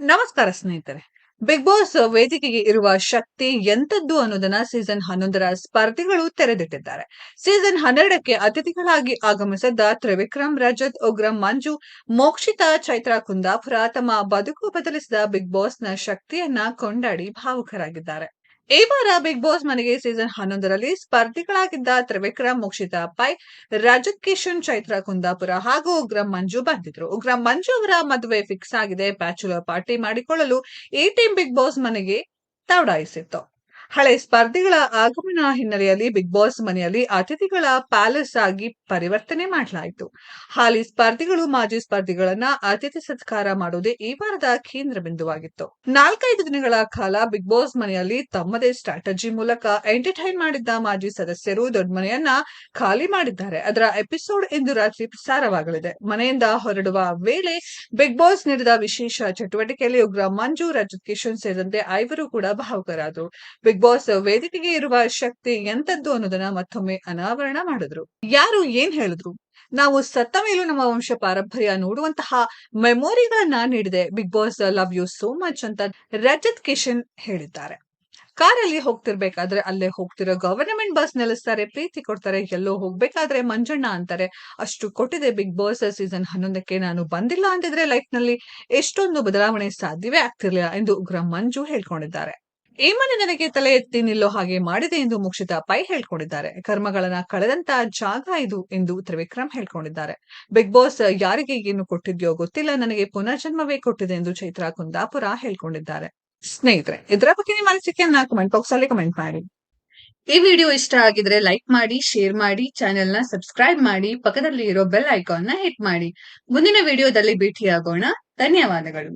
ನಮಸ್ಕಾರ ಸ್ನೇಹಿತರೆ. Big boss ವೇದಿಕೆಗೆ ಇರುವ ಶಕ್ತಿ ಎಂತದ್ದು ಅನ್ನೋದನ್ನ ಸೀಸನ್ ಹನ್ನೊಂದರ ಸ್ಪರ್ಧಿಗಳು ತೆರೆದಿಟ್ಟಿದ್ದಾರೆ. ಸೀಸನ್ ಹನ್ನೆರಡಕ್ಕೆ ಅತಿಥಿಗಳಾಗಿ ಆಗಮಿಸಿದ್ದ ತ್ರಿವಿಕ್ರಮ್, ರಜತ್, ಉಗ್ರಂ, ಮಂಜು, ಮೋಕ್ಷಿತಾ, ಚೈತ್ರಾ, ಕುಂದಾಪುರ ತಮ್ಮ ಬದುಕು ಬದಲಿಸಿದ ಬಿಗ್ ಬಾಸ್ನ ಶಕ್ತಿಯನ್ನ ಕೊಂಡಾಡಿ ಭಾವುಕರಾಗಿದ್ದಾರೆ. ಈ ವಾರ ಬಿಗ್ ಬಾಸ್ ಮನೆಗೆ ಸೀಸನ್ ಹನ್ನೊಂದರಲ್ಲಿ ಸ್ಪರ್ಧಿಗಳಾಗಿದ್ದ ತ್ರಿವಿಕ್ರಮ್, ಮೋಕ್ಷಿತಾ ಪೈ ರಜತ್ ಕಿಶನ್ ಚೈತ್ರ, ಕುಂದಾಪುರ ಹಾಗೂ ಉಗ್ರಂ ಮಂಜು ಬಂದಿದ್ರು. ಉಗ್ರಂ ಮಂಜು ಅವರ ಮದುವೆ ಫಿಕ್ಸ್ ಆಗಿದೆ. ಬ್ಯಾಚುಲರ್ ಪಾರ್ಟಿ ಮಾಡಿಕೊಳ್ಳಲು ಈ ಟೀಮ್ ಬಿಗ್ ಬಾಸ್ ಮನೆಗೆ ದೌಡಾಯಿಸಿತ್ತು. ಹಳೆ ಸ್ಪರ್ಧಿಗಳ ಆಗಮನ ಹಿನ್ನೆಲೆಯಲ್ಲಿ ಬಿಗ್ ಬಾಸ್ ಮನೆಯಲ್ಲಿ ಅತಿಥಿಗಳ ಪ್ಯಾಲೇಸ್ ಆಗಿ ಪರಿವರ್ತನೆ ಮಾಡಲಾಯಿತು. ಹಾಲಿ ಸ್ಪರ್ಧಿಗಳು ಮಾಜಿ ಸ್ಪರ್ಧಿಗಳನ್ನ ಅತಿಥಿ ಸತ್ಕಾರ ಮಾಡುವುದೇ ಈ ವಾರದ ಕೇಂದ್ರ ಬಿಂದುವಾಗಿತ್ತು. ನಾಲ್ಕೈದು ದಿನಗಳ ಕಾಲ ಬಿಗ್ ಬಾಸ್ ಮನೆಯಲ್ಲಿ ತಮ್ಮದೇ ಸ್ಟ್ರಾಟಜಿ ಮೂಲಕ ಎಂಟರ್ಟೈನ್ ಮಾಡಿದ್ದ ಮಾಜಿ ಸದಸ್ಯರು ದೊಡ್ಡ ಮನೆಯನ್ನ ಖಾಲಿ ಮಾಡಿದ್ದಾರೆ. ಅದರ ಎಪಿಸೋಡ್ ಇಂದು ರಾತ್ರಿ ಪ್ರಸಾರವಾಗಲಿದೆ. ಮನೆಯಿಂದ ಹೊರಡುವ ವೇಳೆ ಬಿಗ್ ಬಾಸ್ ನೀಡಿದ ವಿಶೇಷ ಚಟುವಟಿಕೆಯಲ್ಲಿ ಉಗ್ರ ಮಂಜು, ರಜತ್ ಕಿಶನ್ ಸೇರಿದಂತೆ ಐವರು ಕೂಡ ಭಾವುಕರಾದರು. ಬಿಗ್ ಬಾಸ್ ವೇದಿಕೆಗೆ ಇರುವ ಶಕ್ತಿ ಎಂತದ್ದು ಅನ್ನೋದನ್ನ ಮತ್ತೊಮ್ಮೆ ಅನಾವರಣ ಮಾಡಿದ್ರು. ಯಾರು ಏನ್ ಹೇಳಿದ್ರು? ನಾವು ಸತ್ತ ಮೇಲೂ ನಮ್ಮ ವಂಶ ಪಾರಂಪರ್ಯ ನೋಡುವಂತಹ ಮೆಮೊರಿಗಳನ್ನ ನೀಡಿದೆ. Bigg Boss love you so much ಅಂತ ರಜತ್ ಕಿಶನ್ ಹೇಳಿದ್ದಾರೆ. ಕಾರಲ್ಲಿ ಹೋಗ್ತಿರ್ಬೇಕಾದ್ರೆ ಅಲ್ಲೇ ಹೋಗ್ತಿರೋ ಗವರ್ನಮೆಂಟ್ ಬಸ್ ನಿಲ್ಲಿಸ್ತಾರೆ ಪ್ರೀತಿ ಕೊಡ್ತಾರೆ, ಎಲ್ಲೋ ಹೋಗ್ಬೇಕಾದ್ರೆ ಮಂಜಣ್ಣ ಅಂತಾರೆ. ಅಷ್ಟು ಕೊಟ್ಟಿದೆ ಬಿಗ್ ಬಾಸ್ ಸೀಸನ್ ಹನ್ನೊಂದಕ್ಕೆ. ನಾನು ಬಂದಿಲ್ಲ ಅಂತಿದ್ರೆ ಲೈಫ್ನಲ್ಲಿ ಎಷ್ಟೊಂದು ಬದಲಾವಣೆ ಸಾಧ್ಯವೇ ಆಗ್ತಿರ್ಲಿಲ್ಲ ಎಂದು ಉಗ್ರ ಮಂಜು ಹೇಳ್ಕೊಂಡಿದ್ದಾರೆ. ಈ ಮನೆ ನನಗೆ ತಲೆ ಎತ್ತಿ ನಿಲ್ಲೋ ಹಾಗೆ ಮಾಡಿದೆ ಎಂದು ಮುಕ್ಷಿತಾ ಪೈ ಹೇಳ್ಕೊಂಡಿದ್ದಾರೆ. ಕರ್ಮಗಳನ್ನ ಕಳೆದಂತ ಜಾಗ ಇದು ಎಂದು ತ್ರಿವಿಕ್ರಮ್ ಹೇಳ್ಕೊಂಡಿದ್ದಾರೆ. ಬಿಗ್ ಬಾಸ್ ಯಾರಿಗೆ ಏನು ಕೊಟ್ಟಿದ್ಯೋ ಗೊತ್ತಿಲ್ಲ, ನನಗೆ ಪುನರ್ಜನ್ಮವೇ ಕೊಟ್ಟಿದೆ ಎಂದು ಚೈತ್ರಾ ಕುಂದಾಪುರ ಹೇಳ್ಕೊಂಡಿದ್ದಾರೆ. ಸ್ನೇಹಿತರೆ, ಇದರ ಬಗ್ಗೆ ನಿಮ್ಮ ಅನಿಸಿಕೆಯನ್ನ ಕಮೆಂಟ್ ಬಾಕ್ಸ್ ಅಲ್ಲಿ ಕಮೆಂಟ್ ಮಾಡಿ. ಈ ವಿಡಿಯೋ ಇಷ್ಟ ಆಗಿದ್ರೆ ಲೈಕ್ ಮಾಡಿ ಶೇರ್ ಮಾಡಿ ಚಾನೆಲ್ನ ಸಬ್ಸ್ಕ್ರೈಬ್ ಮಾಡಿ ಪಕ್ಕದಲ್ಲಿ ಇರೋ ಬೆಲ್ ಐಕಾನ್ನ ಹಿಟ್ ಮಾಡಿ. ಮುಂದಿನ ವಿಡಿಯೋದಲ್ಲಿ ಭೇಟಿಯಾಗೋಣ. ಧನ್ಯವಾದಗಳು.